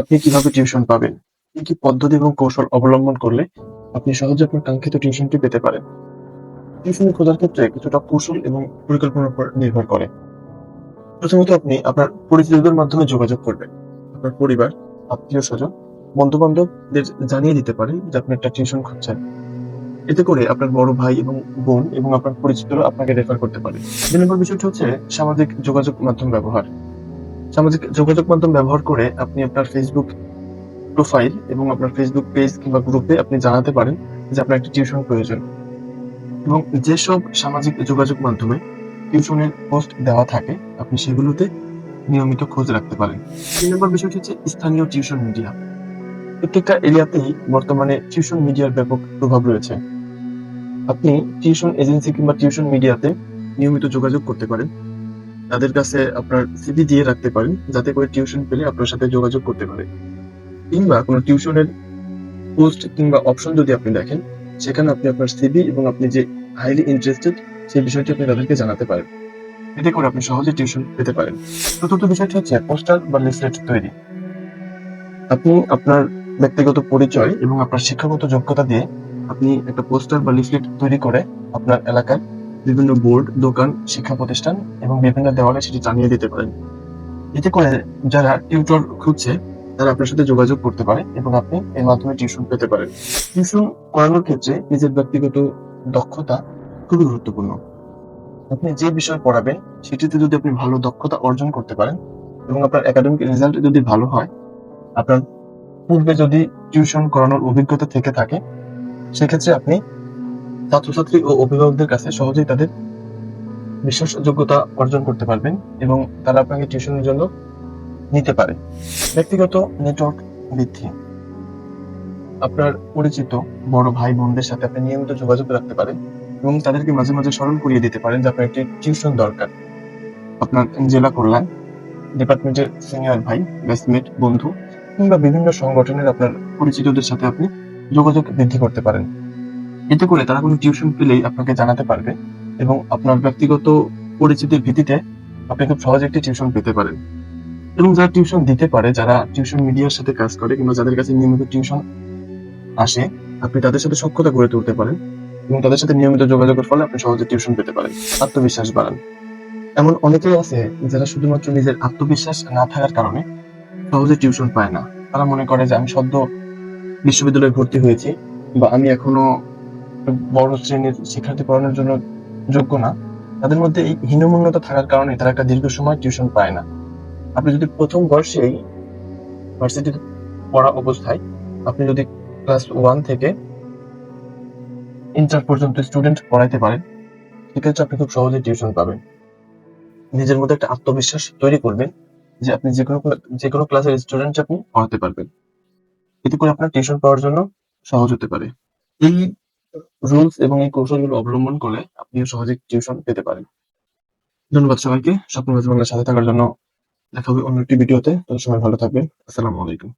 আপনি কীভাবে টিউশন পাবেন? কি কি পদ্ধতি এবং কৌশল অবলম্বন করলে আপনি সহজে আপনার কাঙ্ক্ষিত টিউশনটি পেতে পারেন? টিউশন খোঁজার ক্ষেত্রে কিছুটা কৌশল এবং পরিকল্পনার উপর নির্ভর করে। প্রথমত আপনি আপনার পরিচিতদের মাধ্যমে যোগাযোগ করবেন। আপনার পরিবার, আত্মীয় স্বজন বন্ধু বান্ধবদের জানিয়ে দিতে পারেন যে আপনি একটা টিউশন খুঁজছেন। এতে করে আপনার বড় ভাই এবং বোন এবং আপনার পরিচিতরা আপনাকে রেফার করতে পারে। দুই নম্বর বিষয়টি হচ্ছে সামাজিক যোগাযোগ মাধ্যম ব্যবহার। সামাজিক যোগাযোগ মাধ্যম ব্যবহার করে আপনি আপনার ফেসবুক প্রোফাইল এবং আপনার ফেসবুক পেজ কিংবা গ্রুপে আপনি জানাতে পারেন যে আপনার একটি টিউশন প্রয়োজন। এবং যেসব সামাজিক যোগাযোগ মাধ্যমে টিউশনের পোস্ট দেওয়া থাকে, আপনি সেগুলোতে নিয়মিত খোঁজ রাখতে পারেন। তিন নম্বর বিষয়টি হচ্ছে স্থানীয় টিউশন মিডিয়া। প্রত্যেকটা এরিয়াতেই বর্তমানে টিউশন মিডিয়ার ব্যাপক প্রভাব রয়েছে। আপনি টিউশন এজেন্সি কিংবা টিউশন মিডিয়াতে নিয়মিত যোগাযোগ করতে পারেন। তাদের কাছে আপনার সিভি দিয়ে রাখতে পারেন, যাতে করে টিউশন পেলে আপনার সাথে যোগাযোগ করতে পারে। কিংবা কোনো টিউশনের পোস্ট কিংবা অপশন যদি আপনি দেখেন, সেখানে আপনি আপনার সিভি এবং আপনি যে হাইলি ইন্টারেস্টেড সেই বিষয়টি আপনি তাদেরকে জানাতে পারেন। এতে করে আপনি সহজে টিউশন পেতে পারেন। চতুর্থ বিষয়টি হচ্ছে পোস্টার বা লিফলেট তৈরি। আপনি আপনার ব্যক্তিগত পরিচয় এবং আপনার শিক্ষাগত যোগ্যতা দিয়ে আপনি একটা পোস্টার বা লিফলেট তৈরি করে আপনার এলাকায় বিভিন্ন বোর্ড, দোকান, শিক্ষা প্রতিষ্ঠান এবং বিভিন্ন দেওয়ালে সেটি জানিয়ে দিতে পারেন। এতে করে যারা টিউটর খুঁজছে, তারা আপনার সাথে যোগাযোগ করতে পারে এবং আপনি এর মাধ্যমে টিউশন পেতে পারেন। টিউশন করানোর ক্ষেত্রে নিজের ব্যক্তিগত দক্ষতা খুবই গুরুত্বপূর্ণ। আপনি যে বিষয় পড়াবেন, সেটিতে যদি আপনি ভালো দক্ষতা অর্জন করতে পারেন এবং আপনার একাডেমিক রেজাল্ট যদি ভালো হয়, আপনার পূর্বে যদি টিউশন করানোর অভিজ্ঞতা থেকে থাকে, সেক্ষেত্রে আপনি ছাত্রছাত্রী ও অভিভাবকদের কাছে সহজেই তাদের বিশ্বাসযোগ্যতা অর্জন করতে পারবেন এবং তারা আপনাকে টিউশনের জন্য নিতে পারে। ব্যক্তিগত নেটওয়ার্ক বৃদ্ধি। আপনার পরিচিত বড় ভাই বোনদের সাথে আপনি নিয়মিত যোগাযোগ রাখতে পারেন এবং তাদেরকে মাঝে মাঝে স্মরণ করিয়ে দিতে পারেন যে আপনার একটি টিউশন দরকার। আপনার জেলা কল্যাণ ডিপার্টমেন্টের সিনিয়র ভাই ব্যাচমেট বন্ধু কিংবা বিভিন্ন সংগঠনের আপনার পরিচিতদের সাথে আপনি যোগাযোগ বৃদ্ধি করতে পারেন। এতে করে তারা কোনো টিউশন পেলেই আপনাকে জানাতে পারবে এবং আপনার ব্যক্তিগত পরিচিতির ভিত্তিতে আপনি খুব সহজে একটি টিউশন পেতে পারেন। এবং যারা টিউশন দিতে পারে, যারা টিউশন মিডিয়ার সাথে কাজ করে কিংবা যাদের কাছে নিয়মিত টিউশন আসে, আপনি তাদের সাথে সক্ষতা গড়ে তুলতে পারেন এবং তাদের সাথে নিয়মিত যোগাযোগের ফলে আপনি সহজে টিউশন পেতে পারেন, আত্মবিশ্বাস বাড়ান। এমন অনেকেই আছে যারা শুধুমাত্র নিজের আত্মবিশ্বাস না থাকার কারণে সহজে টিউশন পায় না। তারা মনে করে যে আমি সদ্য বিশ্ববিদ্যালয়ে ভর্তি হয়েছি বা আমি এখনও বড় শ্রেণির শিক্ষার্থী পড়ানোর জন্য যোগ্য না, তাদের মধ্যে এই হীনমন্যতা থাকার কারণে তারা একটা দীর্ঘ সময় টিউশন পায় না। আপনি যদি প্রথম বর্ষেই ভার্সিটিতে পড়া অবস্থায় আপনি যদি ক্লাস ওয়ান থেকে ইন্টার পর্যন্ত স্টুডেন্ট পড়াইতে পারেন, সেক্ষেত্রে আপনি খুব সহজে টিউশন পাবেন। নিজের মধ্যে একটা আত্মবিশ্বাস তৈরি করবেন যে আপনি যে কোনো যে কোনো ক্লাসের স্টুডেন্ট আপনি পড়াতে পারবেন। এতে করে আপনার টিউশন পাওয়ার জন্য সহজ হতে পারে। এই রুলস এবং এই কৌশলগুলো অবলম্বন করলে আপনিও সহজে টিউশন পেতে পারেন। ধন্যবাদ সবাইকে। স্বপ্ন বাংলার সাথে থাকার জন্য দেখা হবে অন্য একটি ভিডিওতে। তত সময় ভালো থাকবেন। আসসালামু আলাইকুম।